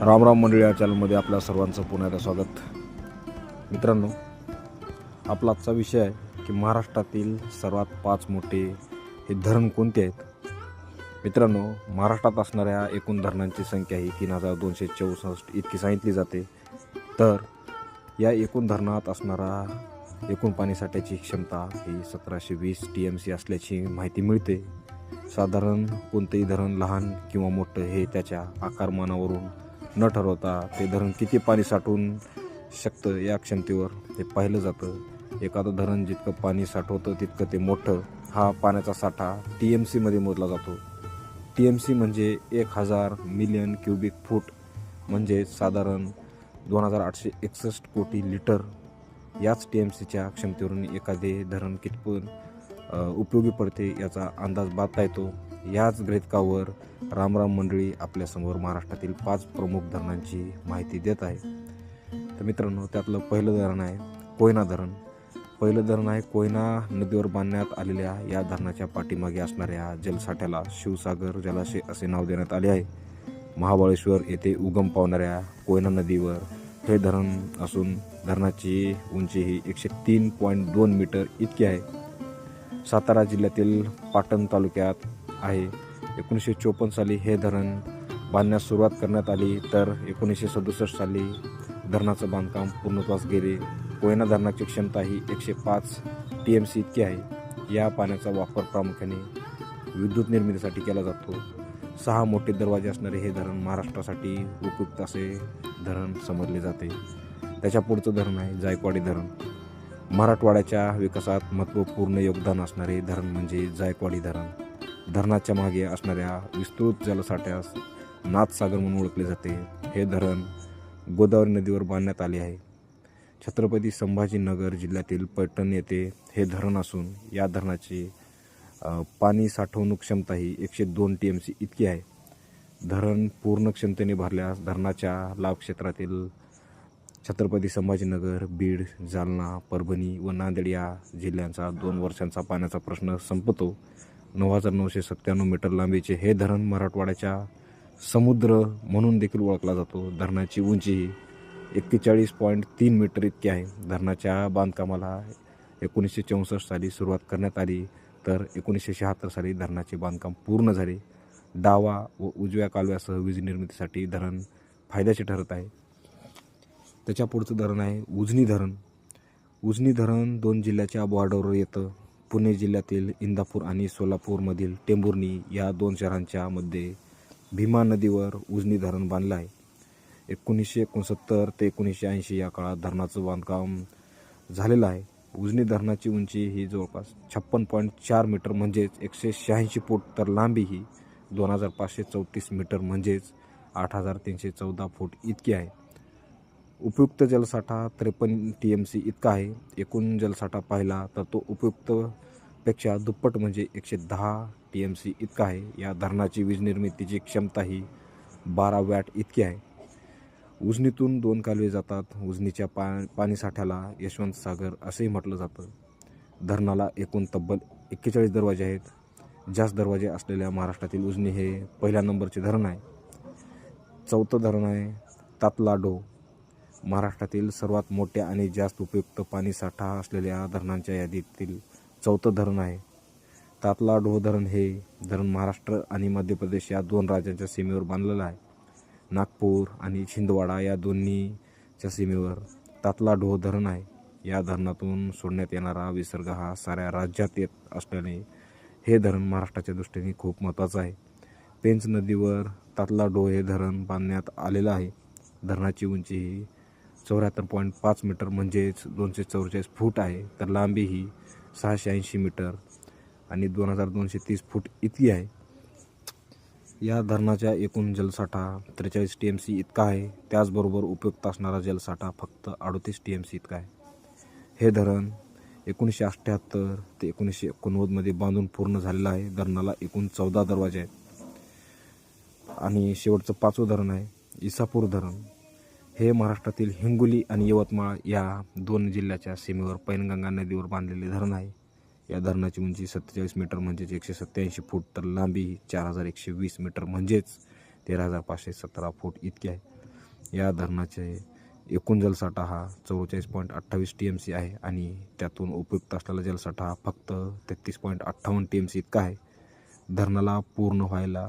रामराम मंडळी या चॅनलमध्ये आपल्या सर्वांचं पुन्हा एकदा स्वागत. मित्रांनो आपला आजचा विषय आहे की महाराष्ट्रातील सर्वात पाच मोठे हे धरण कोणते आहेत? मित्रांनो महाराष्ट्रात असणाऱ्या एकूण धरणांची संख्या ही तीन हजार दोनशे चौसष्ट इतकी सांगितली जाते. तर या एकूण धरणात असणारा एकूण पाणीसाठ्याची क्षमता ही सतराशे वीस टी एम सी असल्याची माहिती मिळते. साधारण कोणतेही धरण लहान किंवा मोठं हे त्याच्या आकारमानावरून न ठरवता ते धरण किती पाणी साठवून शकतं या क्षमतेवर ते पाहिलं जातं. एखादं धरण जितकं पाणी साठवतं तितकं ते मोठं. हा पाण्याचा साठा टी एम सीमध्ये मोजला जातो. टी एम सी म्हणजे एक हजार मिलियन क्युबिक फूट म्हणजे साधारण दोन हजार आठशे एकसष्ट कोटी लिटर. याच टी एम सीच्या क्षमतेवरून एखादे धरण कितपण उपयोगी पडते याचा अंदाज बांधता येतो. याच ग्रेतकावर रामराम मंडळी आपल्यासमोर महाराष्ट्रातील पाच प्रमुख धरणांची माहिती देत आहे. तर मित्रांनो त्यातलं पहिलं धरण आहे कोयना धरण. पहिलं धरण आहे कोयना नदीवर बांधण्यात आलेल्या या धरणाच्या पाठीमागे असणाऱ्या जलसाठ्याला शिवसागर जलाशय असे नाव देण्यात आले आहे. महाबळेश्वर येथे उगम पावणाऱ्या कोयना नदीवर हे धरण असून धरणाची उंची ही एकशे तीन पॉईंट दोन मीटर इतकी आहे. सातारा जिल्ह्यातील पाटण तालुक्यात आहे. एकोणीसशे चोपन्न साली हे धरण बांधण्यास सुरुवात करण्यात आली तर एकोणीसशे सदुसष्ट साली धरणाचं बांधकाम पूर्णत्वास गेले. कोयना धरणाची क्षमता ही एकशे पाच टी एम सी इतकी आहे. या पाण्याचा वापर प्रामुख्याने विद्युत निर्मितीसाठी केला जातो. सहा मोठे दरवाजे असणारे हे धरण महाराष्ट्रासाठी उपयुक्त असे धरण समजले जाते. त्याच्या पुढचं धरण आहे जायकवाडी धरण. मराठवाड्याच्या विकासात महत्त्वपूर्ण योगदान असणारे धरण म्हणजे जायकवाडी धरण. धरणाच्या मागे असणाऱ्या विस्तृत जलसाठ्यास नाथसागर म्हणून ओळखले जाते. हे धरण गोदावरी नदीवर बांधण्यात आले आहे. छत्रपती संभाजीनगर जिल्ह्यातील पैठण येथे हे धरण असून या धरणाची पाणी साठवणूक क्षमता ही एकशे दोन टी एम सी इतकी आहे. धरण पूर्ण क्षमतेने भरल्यास धरणाच्या लाभ क्षेत्रातील छत्रपती संभाजीनगर बीड जालना परभणी व नांदेड या जिल्ह्यांचा दोन वर्षांचा पाण्याचा प्रश्न संपतो. नऊ हजार नऊशे सत्त्याण्णव मीटर लांबीचे हे धरण मराठवाड्याच्या समुद्र म्हणून देखील ओळखला जातो. धरणाची उंची ही एक्केचाळीस पॉईंट तीन मीटर इतकी आहे. धरणाच्या बांधकामाला एकोणीसशे चौसष्ट साली सुरुवात करण्यात आली. तर एकोणीसशे शहात्तर साली धरणाचे बांधकाम पूर्ण झाले. डावा व उजव्या कालव्यासह वीज निर्मितीसाठी धरण फायद्याचे ठरत आहे. त्याच्या पुढचं धरण आहे उजनी धरण. उजनी धरण दोन जिल्ह्याच्या बॉर्डरवर येतं. पुणे जिल्ह्यातील इंदापूर आणि सोलापूरमधील टेंभुर्णी या दोन शहरांच्या मध्ये भीमा नदीवर उजनी धरण बांधलं आहे. एकोणीसशे एकोणसत्तर ते एकोणीसशे ऐंशी या काळात धरणाचं बांधकाम झालेलं आहे. उजनी धरणाची उंची ही जवळपास छप्पन पॉईंट चार मीटर म्हणजेच एकशे शहाऐंशी फूट तर लांबी ही दोन हजार पाचशे चौतीस मीटर म्हणजेच आठ हजार तीनशे चौदा फूट इतकी आहे. उपयुक्त जलसाठा त्रेपन्न टी एम सी इतका आहे. एकूण जलसाठा पाहिला तर तो उपयुक्तपेक्षा दुप्पट म्हणजे एकशे दहा टी एम सी इतका आहे. या धरणाची वीज निर्मितीची क्षमता ही बारा वॅट इतकी आहे. उजनीतून दोन कालवे जातात. उजनीच्या पा पाणीसाठ्याला यशवंत सागर असेही म्हटलं जातं. धरणाला एकूण तब्बल एक्केचाळीस दरवाजे आहेत. जास्त दरवाजे असलेल्या महाराष्ट्रातील उजनी हे पहिल्या नंबरचे धरण आहे. चौथं धरण आहे तातलाडो. महाराष्ट्रातील सर्वात मोठ्या आणि जास्त उपयुक्त पाणीसाठा असलेल्या धरणांच्या यादीतील चौथं धरण आहे. तातलाडो हो धरण हे धरण महाराष्ट्र आणि मध्य प्रदेश या दोन राज्यांच्या सीमेवर बांधलेलं आहे. नागपूर आणि छिंदवाडा या दोन्हीच्या सीमेवर तातलाडो हो धरण आहे. या धरणातून सोडण्यात येणारा विसर्ग हा साऱ्या राज्यात येत असल्याने हे धरण महाराष्ट्राच्या दृष्टीने खूप महत्त्वाचं आहे. पेंच नदीवर तातलाडो हो हे धरण बांधण्यात आलेलं आहे. धरणाची उंची ही चौऱ्याहत्तर पॉईंट पाच मीटर म्हणजेच दोनशे चौवेचाळीस फूट आहे. तर लांबी ही सहाशे ऐंशी मीटर आणि दोन हजार दोनशे तीस फूट इतकी आहे. या धरणाच्या एकूण जलसाठा त्रेचाळीस टी एम सी इतका आहे. त्याचबरोबर उपयुक्त असणारा जलसाठा फक्त अडतीस टी एम सी इतका आहे. हे धरण एकोणीसशे अठ्ठ्याहत्तर ते एकोणीसशे एकोणनव्वदमध्ये बांधून पूर्ण झालेलं आहे. धरणाला एकूण चौदा दरवाजे आहेत. आणि शेवटचं पाचवं धरण आहे. इसापूर धरण. हे महाराष्ट्रातील हिंगोली आणि यवतमाळ या दोन जिल्ह्याच्या सीमेवर पैनगंगा नदीवर बांधलेले धरण आहे. या धरणाची उंची सत्तेचाळीस मीटर म्हणजेच एकशे सत्त्याऐंशी फूट तर लांबी चार हजार एकशे वीस मीटर म्हणजेच तेरा हजार पाचशे सतरा फूट इतकी आहे. या धरणाचे एकूण जलसाठा हा चौवेचाळीस पॉईंट अठ्ठावीस टी एम सी आहे आणि त्यातून उपयुक्त असलेला जलसाठा हा फक्त तेहतीस पॉईंट अठ्ठावन्न टी एम सी इतका आहे. धरणाला पूर्ण व्हायला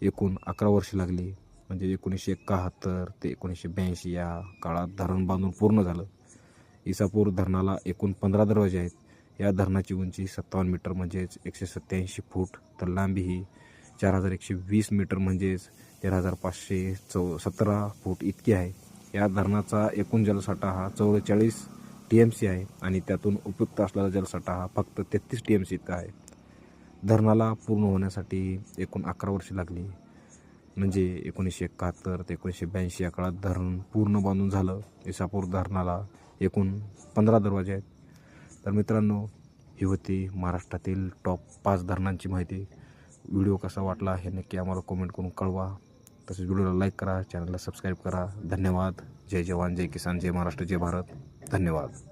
एकूण अकरा वर्षे लागली. म्हणजे एकोणीसशे एकाहत्तर ते एकोणीसशे ब्याऐंशी या काळात धरण बांधून पूर्ण झालं. इसापूर धरणाला एकूण पंधरा दरवाजे आहेत. या धरणाची उंची सत्तावन्न मीटर म्हणजेच एकशे सत्त्याऐंशी फूट तर लांबी ही चार हजार एकशे वीस मीटर म्हणजेच तेरा हजार पाचशे चौ सतरा फूट इतकी आहे. या धरणाचा एकूण जलसाठा हा चौवेचाळीस टी एम सी आहे आणि त्यातून उपयुक्त असलेला जलसाठा हा फक्त तेहतीस टी एम सी इतका आहे. धरणाला पूर्ण होण्यासाठी एकूण अकरा वर्षे लागली. म्हणजे एकोणीसशे एकाहत्तर ते एकोणीसशे ब्याऐंशी या काळात धरण पूर्ण बांधून झालं. इसापूर धरणाला एकूण पंधरा दरवाजे आहेत. तर मित्रांनो ही होती महाराष्ट्रातील टॉप पाच धरणांची माहिती. व्हिडिओ कसा वाटला हे नक्की आम्हाला कमेंट करून कळवा. तसेच व्हिडिओला लाईक करा चॅनलला सबस्क्राईब करा. धन्यवाद. जय जवान जय किसान जय महाराष्ट्र जय भारत. धन्यवाद.